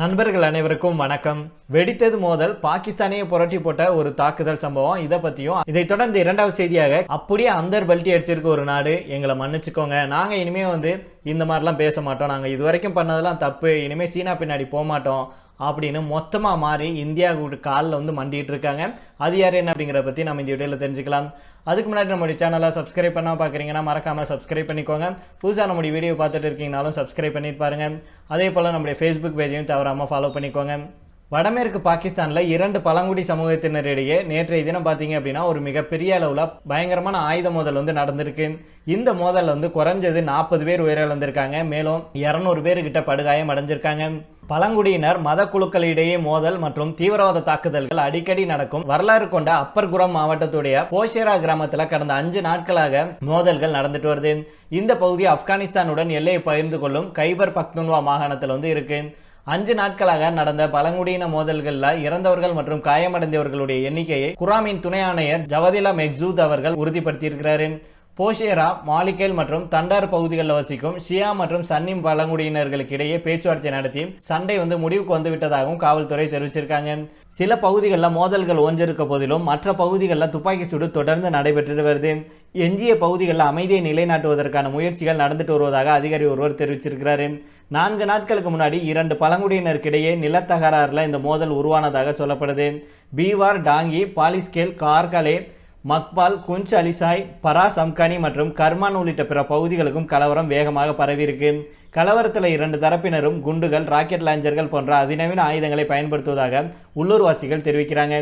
நண்பர்கள் அனைவருக்கும் வணக்கம். வெடித்தது மோதல் பாகிஸ்தானையே புரட்டி போட்ட ஒரு தாக்குதல் சம்பவம் இதை பத்தியும் இதை தொடர்ந்து இரண்டாவது செய்தியாக அப்படியே அந்தர் பல்ட்டி அடிச்சிருக்க ஒரு நாடு எங்களை மன்னிச்சுக்கோங்க. நாங்க இனிமே வந்து இந்த மாதிரிலாம் பேச மாட்டோம். நாங்க இது வரைக்கும் பண்ணதெல்லாம் தப்பு. இனிமே சீனா பின்னாடி போக மாட்டோம். அப்படின்னு மொத்தமாக மாறி இந்தியாவுக்கு காலில் வந்து மண்டிகிட்டு இருக்காங்க. அது யார் என்ன அப்படிங்கிறத பற்றி நம்ம இந்த வீடியோவில் தெரிஞ்சுக்கலாம். அதுக்கு முன்னாடி நம்மளுடைய சேனலை சப்ஸ்கிரைப் பண்ணால் பார்க்குறீங்கன்னா மறக்காமல் சப்ஸ்கிரைப் பண்ணிக்கோங்க. புதுசாக நம்முடைய வீடியோ பார்த்துட்டு இருக்கீங்கனாலும் சப்ஸ்கிரைப் பண்ணிட்டு பாருங்கள் அதே போல் நம்முடைய ஃபேஸ்புக் பேஜையும் தவறாமல் ஃபாலோ பண்ணிக்கோங்க. வடமேற்கு பாகிஸ்தானில் இரண்டு பழங்குடி சமூகத்தினரிடையே நேற்றைய தினம் பார்த்தீங்க அப்படின்னா ஒரு மிகப்பெரிய அளவில் பயங்கரமான ஆயுத மோதல் வந்து நடந்திருக்கு. இந்த மோதலில் வந்து குறைஞ்சது நாற்பது பேர் உயிரிழந்திருக்காங்க. மேலும் இரநூறு பேர்கிட்ட படுகாயம் அடைஞ்சிருக்காங்க. பழங்குடியினர் மத குழுக்களிடையே மோதல் மற்றும் தீவிரவாத தாக்குதல்கள் அடிக்கடி நடக்கும். வரலாறு கொண்ட அப்பர் குரம் மாவட்டத்துடைய போஷேரா கிராமத்தில் கடந்த அஞ்சு நாட்களாக மோதல்கள் நடந்துட்டு வருது. இந்த பகுதி ஆப்கானிஸ்தானுடன் எல்லையை பகிர்ந்து கொள்ளும் கைபர் பக்துன்வா மாகாணத்தில் வந்து இருக்கு. அஞ்சு நாட்களாக நடந்த பழங்குடியின மோதல்களில் இறந்தவர்கள் மற்றும் காயமடைந்தவர்களுடைய எண்ணிக்கையை குராமின் துணை ஆணையர் ஜவதிலா மெக்சூத் அவர்கள் உறுதிப்படுத்தியிருக்கிறாரு. போஷேரா மாலிகேல் மற்றும் தண்டார் பகுதிகளில் வசிக்கும் ஷியா மற்றும் சன்னிம் பழங்குடியினர்களுக்கு இடையே பேச்சுவார்த்தை நடத்தி சண்டை வந்து முடிவுக்கு வந்து விட்டதாகவும் காவல்துறை தெரிவிச்சிருக்காங்க. சில பகுதிகளில் மோதல்கள் ஓஞ்சிருக்க போதிலும் மற்ற பகுதிகளில் துப்பாக்கி சூடு தொடர்ந்து நடைபெற்று வருது. எஞ்சிய பகுதிகளில் அமைதியை நிலைநாட்டுவதற்கான முயற்சிகள் நடந்துட்டு வருவதாக அதிகாரி ஒருவர் தெரிவிச்சிருக்கிறாரு. நான்கு நாட்களுக்கு முன்னாடி இரண்டு பழங்குடியினருக்கிடையே நிலத்தகராறில் இந்த மோதல் உருவானதாக சொல்லப்படுது. பீவார் டாங்கி பாலிஸ்கேல் கார்கலே மக்பால் குஞ்ச் அலிசாய் பரா சம்கானி மற்றும் கர்மான் உள்ளிட்ட பிற பகுதிகளுக்கும் கலவரம் வேகமாக பரவியிருக்கு கலவரத்தில் இரண்டு தரப்பினரும் குண்டுகள் ராக்கெட் லாஞ்சர்கள் போன்ற அதிநவீன ஆயுதங்களை பயன்படுத்துவதாக உள்ளூர்வாசிகள் தெரிவிக்கிறாங்க.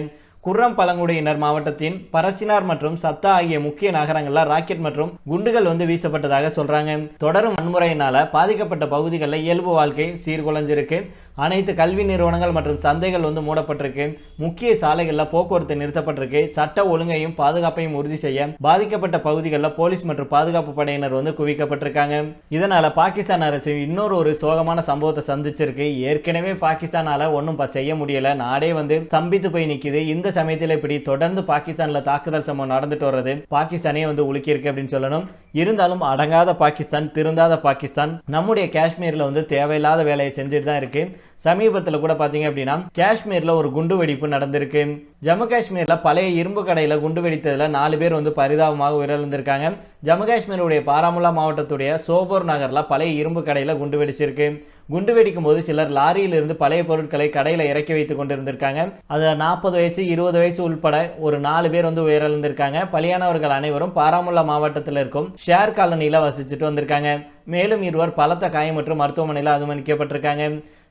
குர்ரம் பழங்குடியினர் மாவட்டத்தின் பரசினார் மற்றும் சத்தா ஆகிய முக்கிய நகரங்களில் ராக்கெட் மற்றும் குண்டுகள் வந்து வீசப்பட்டதாக சொல்றாங்க. தொடரும் வன்முறையினால பாதிக்கப்பட்ட பகுதிகளில் இயல்பு வாழ்க்கை சீர்குலைஞ்சிருக்கு. அனைத்து கல்வி நிறுவனங்கள் மற்றும் சந்தைகள் வந்து மூடப்பட்டிருக்கு. முக்கிய சாலைகளில் போக்குவரத்து நிறுத்தப்பட்டிருக்கு. சட்ட ஒழுங்கையும் பாதுகாப்பையும் உறுதி செய்ய பாதிக்கப்பட்ட பகுதிகளில் போலீஸ் மற்றும் பாதுகாப்பு படையினர் வந்து குவிக்கப்பட்டிருக்காங்க. இதனால பாகிஸ்தான் அரசு இன்னொரு ஒரு சோகமான சம்பவத்தை சந்திச்சிருக்கு. ஏற்கனவே பாகிஸ்தானால ஒன்றும் செய்ய முடியல. நாடே வந்து சம்பித்து போய் நிற்கிது இந்த சமயத்தில் இப்படி தொடர்ந்து பாகிஸ்தானில் தாக்குதல் சம்பவம் நடந்துட்டு வர்றது பாகிஸ்தானே வந்து உலுக்கியிருக்கு அப்படின்னு சொல்லணும். இருந்தாலும் அடங்காத பாகிஸ்தான் திருந்தாத பாகிஸ்தான் நம்முடைய காஷ்மீரில் வந்து தேவையில்லாத வேலையை செஞ்சுட்டு தான் இருக்குது சமீபத்தில் கூட பார்த்தீங்க அப்படின்னா காஷ்மீரில் ஒரு குண்டு வெடிப்பு நடந்திருக்கு. ஜம்மு காஷ்மீரில் பழைய இரும்பு கடையில் குண்டு வெடித்ததில் நாலு பேர் வந்து பரிதாபமாக உயிரிழந்திருக்காங்க. ஜம்மு காஷ்மீருடைய பாராமுல்லா மாவட்டத்துடைய சோபோர் நகரில் பழைய இரும்பு கடையில் குண்டு வெடிச்சிருக்கு. குண்டு வெடிக்கும் போது சிலர் லாரியிலிருந்து பழைய பொருட்களை கடையில் இறக்கி வைத்து கொண்டிருந்திருக்காங்க. அதில் நாற்பது வயசு இருபது வயசு உள்பட ஒரு நாலு பேர் வந்து உயிரிழந்திருக்காங்க. பலியானவர்கள் அனைவரும் பாராமுல்லா மாவட்டத்தில் இருக்கும் ஷேர் காலனியில் வசிச்சுட்டு வந்திருக்காங்க. மேலும் இருவர் பலத்த காயம் மற்றும் மருத்துவமனையில் அனுமதிக்கப்பட்டிருக்காங்க.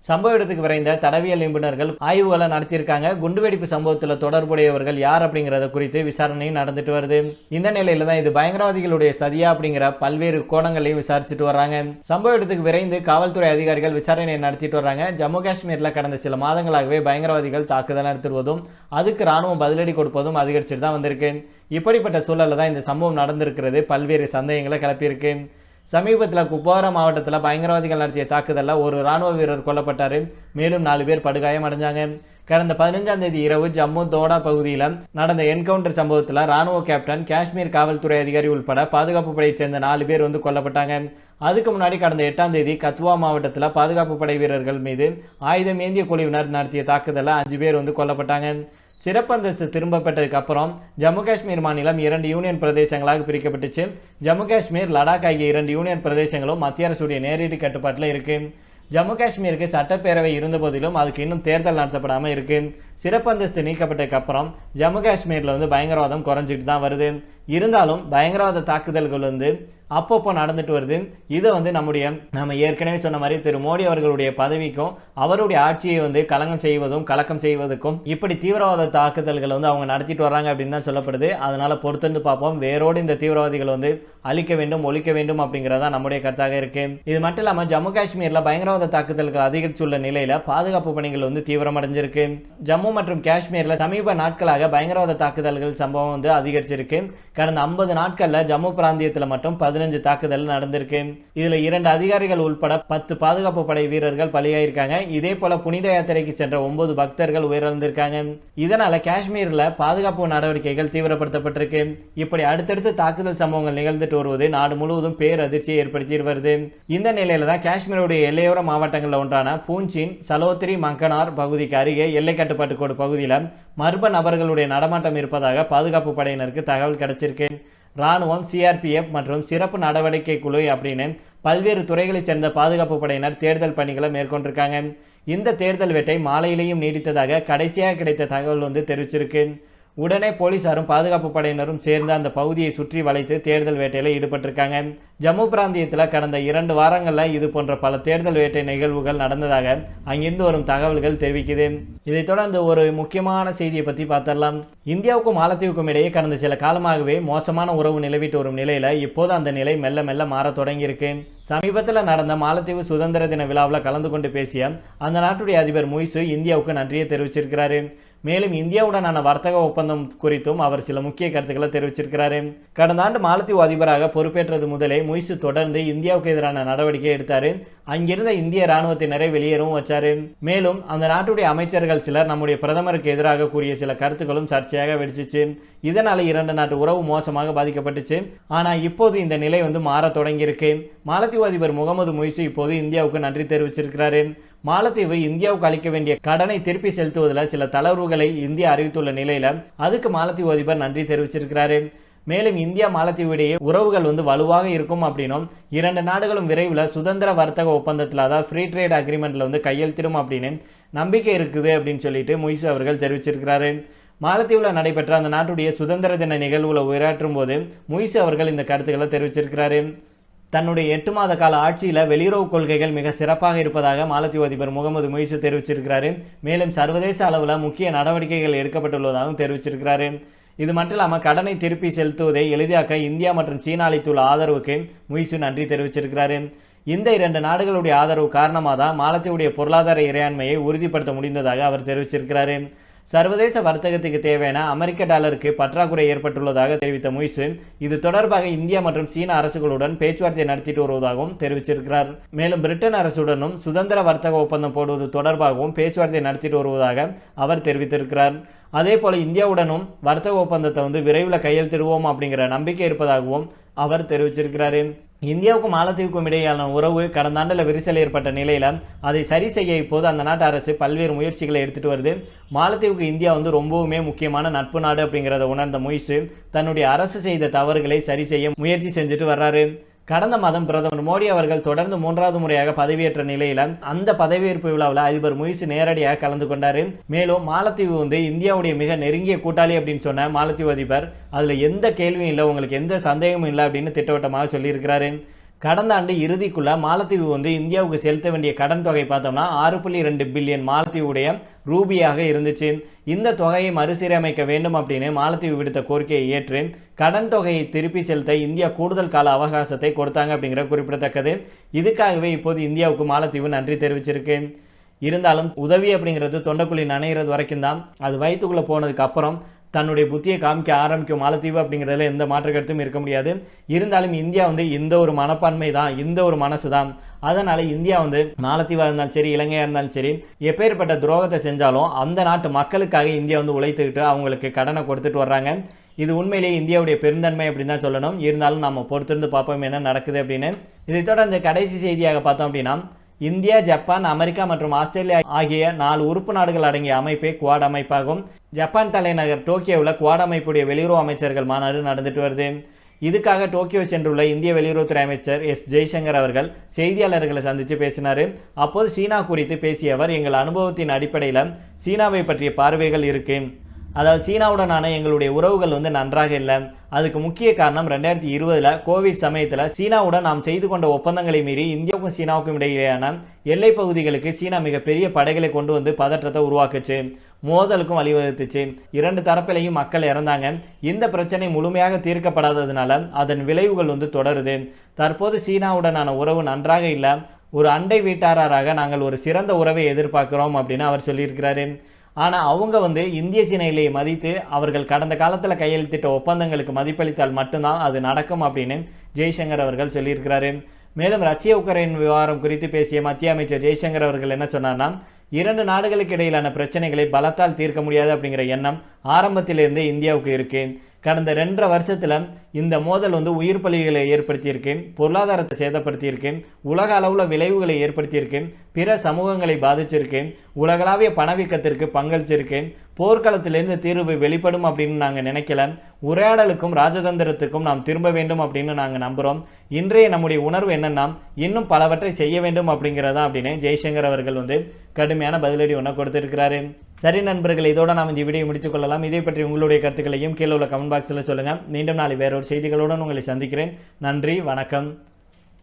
சம்பவ இடத்துக்கு விரைந்த தடவியல் நிபுணர்கள் ஆய்வுகளை நடத்தியிருக்காங்க. குண்டுவெடிப்பு சம்பவத்தில் தொடர்புடையவர்கள் யார் அப்படிங்கிறத குறித்து விசாரணையும் நடந்துட்டு வருது. இந்த நிலையில் தான் இது பயங்கரவாதிகளுடைய சதியா அப்படிங்கிற பல்வேறு கோணங்களையும் விசாரிச்சுட்டு வர்றாங்க. சம்பவ இடத்துக்கு விரைந்து காவல்துறை அதிகாரிகள் விசாரணை நடத்திட்டு வர்றாங்க. ஜம்மு காஷ்மீரில் கடந்த சில மாதங்களாகவே பயங்கரவாதிகள் தாக்குதல் நடத்துவதும் அதுக்கு ராணுவம் பதிலடி கொடுப்பதும் அதிகரிச்சுட்டு தான் வந்திருக்கு. இப்படிப்பட்ட சூழலில் தான் இந்த சம்பவம் நடந்திருக்கிறது. பல்வேறு சந்தேகங்களை கிளப்பியிருக்கு. சமீபத்தில் குப்வாரா மாவட்டத்தில் பயங்கரவாதிகள் நடத்திய தாக்குதலில் ஒரு ராணுவ வீரர் கொல்லப்பட்டார். மேலும் நாலு பேர் படுகாயம் அடைஞ்சாங்க கடந்த பதினஞ்சாம் தேதி இரவு ஜம்மு தோடா பகுதியில் நடந்த என்கவுண்டர் சம்பவத்தில் ராணுவ கேப்டன் காஷ்மீர் காவல்துறை அதிகாரி உள்பட பாதுகாப்பு படையைச் சேர்ந்த நாலு பேர் வந்து கொல்லப்பட்டாங்க. அதுக்கு முன்னாடி கடந்த எட்டாம் தேதி கத்வா மாவட்டத்தில் பாதுகாப்பு படை வீரர்கள் மீது ஆயுதம் ஏந்திய குழுவினர் நடத்திய தாக்குதலில் அஞ்சு பேர் வந்து கொல்லப்பட்டாங்க. சிறப்பந்தஸ்து திரும்ப பெற்றதுக்கு அப்புறம் ஜம்மு காஷ்மீர் மாநிலம் இரண்டு யூனியன் பிரதேசங்களாக பிரிக்கப்பட்டுச்சு. ஜம்மு காஷ்மீர் லடாக் ஆகிய இரண்டு யூனியன் பிரதேசங்களும் மத்திய அரசுடைய நேரடி கட்டுப்பாட்டில் இருக்குது ஜம்மு காஷ்மீருக்கு சட்டப்பேரவை இருந்த போதிலும் அதுக்கு இன்னும் தேர்தல் நடத்தப்படாமல் இருக்கு. சிறப்பந்தஸ்து நீக்கப்பட்டதுக்கு அப்புறம் ஜம்மு காஷ்மீரில் வந்து பயங்கரவாதம் குறைஞ்சிட்டு தான் வருது. இருந்தாலும் பயங்கரவாத தாக்குதல்கள் வந்து அப்பப்போ நடந்துட்டு வருது. இதை வந்து நம்முடைய நம்ம ஏற்கனவே சொன்ன மாதிரி திரு மோடி அவர்களுடைய பதவிக்கும் அவருடைய ஆட்சியை வந்து கலங்கம் செய்வதும் கலக்கம் செய்வதற்கும் இப்படி தீவிரவாத தாக்குதல்களை வந்து அவங்க நடத்திட்டு வராங்க அப்படின்னு தான் சொல்லப்படுது. அதனால பொறுத்திருந்து பார்ப்போம். வேரோடு இந்த தீவிரவாதிகளை வந்து அழிக்க வேண்டும் ஒழிக்க வேண்டும் அப்படிங்கிறதா நம்முடைய கருத்தாக இருக்கு. இது மட்டும் இல்லாமல் ஜம்மு காஷ்மீரில் பயங்கரவாத தாக்குதல்கள் அதிகரித்துள்ள நிலையில பாதுகாப்பு பணிகள் வந்து தீவிரமடைஞ்சிருக்கு. ஜம்மு மற்றும் காஷ்மீரில் சமீப நாட்களாக பயங்கரவாத தாக்குதல்கள் சம்பவம் வந்து அதிகரிச்சிருக்கு. கடந்த ஐம்பது நாட்களில் ஜம்மு பிராந்தியத்தில் மட்டும் பதினெட்டு பதினஞ்சு தாக்குதல் நடந்திருக்கு. இதுல இரண்டு அதிகாரிகள் உட்பட பத்து பாதுகாப்பு படை வீரர்கள் பலியாயிருக்காங்க. இதே போல புனித யாத்திரைக்கு சென்ற ஒன்பது பக்தர்கள் உயிரிழந்திருக்காங்க. இதனால காஷ்மீர்ல பாதுகாப்பு நடவடிக்கைகள் தீவிரப்படுத்தப்பட்டிருக்கு. இப்படி அடுத்தடுத்து தாக்குதல் சம்பவங்கள் நிகழ்ந்துட்டு வருவது நாடு முழுவதும் பேரதிர்ச்சியை ஏற்படுத்தி வருது. இந்த நிலையில தான் காஷ்மீருடைய எல்லையோர மாவட்டங்களில் ஒன்றான பூஞ்சின் சலோத்ரி மங்கனார் பகுதிக்கு அருகே எல்லை கட்டுப்பாட்டு கோடு பகுதியில் மர்ம நபர்களுடைய நடமாட்டம் இருப்பதாக பாதுகாப்பு படையினருக்கு தகவல் கிடைச்சிருக்கு. இராணுவம் சிஆர்பிஎஃப் மற்றும் சிறப்பு நடவடிக்கை குழு அப்படின்னு பல்வேறு துறைகளைச் சேர்ந்த பாதுகாப்பு படையினர் தேர்தல் பணிகளை மேற்கொண்டிருக்காங்க. இந்த தேர்தல் வேட்டை மாலையிலேயும் நீடித்ததாக கடைசியாக கிடைத்த தகவல் வந்து தெரிவிச்சிருக்கு. உடனே போலீசாரும் பாதுகாப்பு படையினரும் சேர்ந்து அந்த பகுதியை சுற்றி வளைத்து தேர்தல் வேட்டையில் ஈடுபட்டிருக்காங்க. ஜம்மு பிராந்தியத்தில் கடந்த இரண்டு வாரங்களில் இது போன்ற பல தேர்தல் வேட்டை நிகழ்வுகள் நடந்ததாக அங்கிருந்து வரும் தகவல்கள் தெரிவிக்குது. இதைத் தொடர்ந்து ஒரு முக்கியமான செய்தியை பற்றி பார்த்துடலாம் இந்தியாவுக்கும் மாலத்தீவுக்கும் இடையே கடந்த சில காலமாகவே மோசமான உறவு நிலவிட்டு வரும் நிலையில் இப்போது அந்த நிலை மெல்ல மெல்ல மாறத் தொடங்கியிருக்கு. சமீபத்தில் நடந்த மாலத்தீவு சுதந்திர தின விழாவில் கலந்து கொண்டு பேசிய அந்த நாட்டுடைய அதிபர் முய்சு இந்தியாவுக்கு நன்றியை தெரிவிச்சிருக்கிறாரு. மேலும் இந்தியாவுடனான வர்த்தக ஒப்பந்தம் குறித்தும் அவர் சில முக்கிய கருத்துக்களை தெரிவிச்சிருக்கிறாரு. கடந்த ஆண்டு மாலத்தீவு அதிபராக பொறுப்பேற்றது முதலே முய்சு தொடர்ந்து இந்தியாவுக்கு எதிரான நடவடிக்கை எடுத்தார். அங்கிருந்த இந்திய ராணுவத்தினரை வெளியேறவும் வச்சார். மேலும் அந்த நாட்டுடைய அமைச்சர்கள் சிலர் நம்முடைய பிரதமருக்கு எதிராக கூறிய சில கருத்துக்களும் சர்ச்சையாக வெடிச்சிச்சு. இதனால் இரண்டு நாட்டு உறவு மோசமாக பாதிக்கப்பட்டுச்சு. ஆனால் இப்போது இந்த நிலை வந்து மாற தொடங்கியிருக்கு. மாலத்தீவு அதிபர் முகமது முய்சு இப்போது இந்தியாவுக்கு நன்றி தெரிவிச்சிருக்கிறாரு. மாலத்தீவு இந்தியாவுக்கு அளிக்க வேண்டிய கடனை திருப்பி செலுத்துவதில் சில தளர்வுகளை இந்தியா அறிவித்துள்ள நிலையில் அதுக்கு மாலத்தீவு அதிபர் நன்றி தெரிவிச்சிருக்கிறாரு. மேலும் இந்தியா மாலத்தீவு இடையே உறவுகள் வந்து வலுவாக இருக்கும் அப்படின்னும் இரண்டு நாடுகளும் விரைவில் சுதந்திர வர்த்தக ஒப்பந்தத்தில் அதாவது ஃப்ரீ ட்ரேட் அக்ரிமெண்ட்டில் வந்து கையெழுத்திடும் அப்படின்னு நம்பிக்கை இருக்குது அப்படின்னு சொல்லிட்டு மொய்சு அவர்கள் தெரிவிச்சிருக்கிறாரு. மாலத்தீவில் நடைபெற்ற அந்த நாட்டுடைய சுதந்திர தின நிகழ்வுகளை உரையாற்றும் போது முய்சு அவர்கள் இந்த கருத்துக்களை தெரிவிச்சிருக்கிறாரு. தன்னுடைய எட்டு மாத கால ஆட்சியில் வெளியுறவு கொள்கைகள் மிக சிறப்பாக இருப்பதாக மாலத்தீவு அதிபர் முகமது முய்சு தெரிவிச்சிருக்கிறாரு. மேலும் சர்வதேச அளவில் முக்கிய நடவடிக்கைகள் எடுக்கப்பட்டுள்ளதாகவும் தெரிவிச்சிருக்கிறாரு. இது மட்டும் இல்லாமல் கடனை திருப்பி செலுத்துவதை எளிதாக்க இந்தியா மற்றும் சீனா அளித்துள்ள ஆதரவுக்கு முய்சு நன்றி தெரிவிச்சிருக்கிறாரு. இந்த இரண்டு நாடுகளுடைய ஆதரவு காரணமாக தான் மாலத்தீவுடைய பொருளாதார இறையாண்மையை உறுதிப்படுத்த முடிந்ததாக அவர் தெரிவிச்சிருக்கிறாரு. சர்வதேச வர்த்தகத்துக்கு தேவையான அமெரிக்க டாலருக்கு பற்றாக்குறை ஏற்பட்டுள்ளதாக தெரிவித்த முய்சு இது தொடர்பாக இந்தியா மற்றும் சீன அரசுகளுடன் பேச்சுவார்த்தை நடத்திட்டு வருவதாகவும் தெரிவிச்சிருக்கிறார். மேலும் பிரிட்டன் அரசுடனும் சுதந்திர வர்த்தக ஒப்பந்தம் போடுவது தொடர்பாகவும் பேச்சுவார்த்தை நடத்திட்டு வருவதாக அவர் தெரிவித்திருக்கிறார். அதே போல இந்தியாவுடனும் வர்த்தக ஒப்பந்தத்தை வந்து விரைவில் கையெழுத்திடுவோம் அப்படிங்கிற நம்பிக்கை இருப்பதாகவும் அவர் தெரிவிச்சிருக்கிறாரு. இந்தியாவுக்கும் மாலத்தீவுக்கும் இடையேயான உறவு கடந்த ஆண்டில் விரிசல் ஏற்பட்ட நிலையில் அதை சரி செய்ய இப்போது அந்த நாட்டு அரசு பல்வேறு முயற்சிகளை எடுத்துகிட்டு வருது. மாலத்தீவுக்கு இந்தியா வந்து ரொம்பவுமே முக்கியமான நட்பு நாடு அப்படிங்கிறத உணர்ந்த முயற்சி தன்னுடைய அரசு செய்த தவறுகளை சரி செய்ய முயற்சி செஞ்சுட்டு வர்றாரு. கடந்த மாதம் பிரதமர் மோடி அவர்கள் தொடர்ந்து மூன்றாவது முறையாக பதவியேற்ற நிலையில அந்த பதவியேற்பு விழாவில் அதிபர் முயிசு நேரடியாக கலந்து கொண்டார். மேலும் மாலத்தீவு வந்து இந்தியாவுடைய மிக நெருங்கிய கூட்டாளி அப்படின்னு சொன்ன மாலத்தீவு அதிபர் அதில் எந்த கேள்வியும் இல்லை உங்களுக்கு எந்த சந்தேகமும் இல்லை அப்படின்னு திட்டவட்டமாக சொல்லியிருக்கிறாரு. கடந்த ஆண்டு இறுதிக்குள்ள மாலத்தீவு வந்து இந்தியாவுக்கு செலுத்த வேண்டிய கடன் தொகை பார்த்தோம்னா ஆறு புள்ளி ரெண்டு பில்லியன் மாலத்தீவுடைய ரூபியாக இருந்துச்சு. இந்த தொகையை மறுசீரமைக்க வேண்டும் அப்படின்னு மாலத்தீவு விடுத்த கோரிக்கையை ஏற்று கடன் தொகையை திருப்பி செலுத்த இந்தியா கூடுதல் கால அவகாசத்தை கொடுத்தாங்க அப்படிங்கிற குறிப்பிடத்தக்கது. இதுக்காகவே இப்போது இந்தியாவுக்கு மாலத்தீவு நன்றி தெரிவிச்சிருக்கு. இருந்தாலும் உதவி அப்படிங்கிறது தொண்டைக்குழி நனைகிறது வரைக்கும் தான். அது வயிற்றுக்குள்ளே போனதுக்கு அப்புறம் தன்னுடைய புத்தியை காமிக்க ஆரம்பிக்கும் மாலத்தீவு அப்படிங்கிறதுல எந்த மாற்று கருத்தும் இருக்க முடியாது. இருந்தாலும் இந்தியா வந்து இந்த ஒரு மனப்பான்மை தான் இந்த ஒரு மனசு தான். அதனால் இந்தியா வந்து மாலத்தீவாக இருந்தாலும் சரி இலங்கையாக இருந்தாலும் சரி எப்பேற்பட்ட துரோகத்தை செஞ்சாலும் அந்த நாட்டு மக்களுக்காக இந்தியா வந்து உழைத்துக்கிட்டு அவங்களுக்கு கடனை கொடுத்துட்டு வர்றாங்க. இது உண்மையிலேயே இந்தியாவுடைய பெருந்தன்மை அப்படின்னு தான் சொல்லணும். இருந்தாலும் நம்ம பொறுத்திருந்து பார்ப்போம் என்ன நடக்குது அப்படின்னு. இதை தொடர்ந்து கடைசி செய்தியாக பார்த்தோம் அப்படின்னா இந்தியா ஜப்பான் அமெரிக்கா மற்றும் ஆஸ்திரேலியா ஆகிய நாலு உறுப்பு நாடுகள் அடங்கிய அமைப்பே குவாட் அமைப்பாகும். ஜப்பான் தலைநகர் டோக்கியோவில் குவாட் அமைப்புடைய வெளியுறவு அமைச்சர்கள் மாநாடு நடந்துட்டு வருது. இதுக்காக டோக்கியோ சென்றுள்ள இந்திய வெளியுறவுத்துறை அமைச்சர் எஸ் ஜெய்சங்கர் அவர்கள் செய்தியாளர்களை சந்தித்து பேசினார். அப்போது சீனா குறித்து பேசிய அவர் எங்கள் அனுபவத்தின் அடிப்படையில் சீனாவை பற்றிய பார்வைகள் இருக்குது அதாவது சீனாவுடனான எங்களுடைய உறவுகள் வந்து நன்றாக இல்லை. அதுக்கு முக்கிய காரணம் ரெண்டாயிரத்தி இருபதில் கோவிட் சமயத்தில் சீனாவுடன் நாம் செய்து கொண்ட ஒப்பந்தங்களை மீறி இந்தியாவுக்கும் சீனாவுக்கும் இடையிலான எல்லைப் பகுதிகளுக்கு சீனா மிகப்பெரிய படைகளை கொண்டு வந்து பதற்றத்தை உருவாக்குச்சு. மோதலுக்கும் வழிவகுத்துச்சு. இரண்டு தரப்பிலையும் மக்கள் இறந்தாங்க. இந்த பிரச்சனை முழுமையாக தீர்க்கப்படாததுனால அதன் விளைவுகள் வந்து தொடருது. தற்போது சீனாவுடனான உறவு நன்றாக இல்லை. ஒரு அண்டை வீட்டாராக நாங்கள் ஒரு சிறந்த உறவை எதிர்பார்க்கிறோம் அப்படின்னு அவர் சொல்லியிருக்கிறாரு. ஆனால் அவங்க வந்து இந்திய சீன மதித்து அவர்கள் கடந்த காலத்தில் கையெழுத்திட்ட ஒப்பந்தங்களுக்கு மதிப்பளித்தால் மட்டும்தான் அது நடக்கும் அப்படின்னு ஜெய்சங்கர் அவர்கள் சொல்லியிருக்கிறாரு. மேலும் ரஷ்ய உக்ரைன் விவகாரம் குறித்து பேசிய மத்திய அமைச்சர் ஜெய்சங்கர் அவர்கள் என்ன சொன்னார்னா இரண்டு நாடுகளுக்கு இடையிலான பிரச்சனைகளை பலத்தால் தீர்க்க முடியாது அப்படிங்கிற எண்ணம் ஆரம்பத்திலிருந்தே இந்தியாவுக்கு இருக்குது கடந்த ரெண்டரை வருஷத்தில் இந்த மோதல் வந்து உயிர் பலிகளை ஏற்படுத்தியிருக்கு பொருளாதாரத்தை சேதப்படுத்தியிருக்கு உலக அளவில் விளைவுகளை ஏற்படுத்தியிருக்கு பிற சமூகங்களை பாதிச்சிருக்கு. உலகளாவிய பணவீக்கத்திற்கு பங்களிச்சிருக்கு போர்க்களத்திலிருந்து தீர்வு வெளிப்படும் அப்படின்னு நாங்கள் நினைக்கல. உரையாடலுக்கும் ராஜதந்திரத்துக்கும் நாம் திரும்ப வேண்டும் அப்படின்னு நாங்கள் நம்புகிறோம் இன்றைய நம்முடைய உணர்வு என்னென்னா இன்னும் பலவற்றை செய்ய வேண்டும் அப்படிங்கிறதா அப்படின்னு ஜெய்சங்கர் அவர்கள் வந்து கடுமையான பதிலடி ஒன்று கொடுத்துருக்கிறாரு. சரி நண்பர்கள் இதோட நாம் இந்த வீடியோ முடித்துக் கொள்ளலாம். இதை பற்றி உங்களுடைய கருத்துக்களையும் கீழே உள்ள கமெண்ட் பாக்ஸில் சொல்லுங்கள் மீண்டும் நாளை வேறொரு செய்திகளுடன் உங்களை சந்திக்கிறேன். நன்றி வணக்கம்.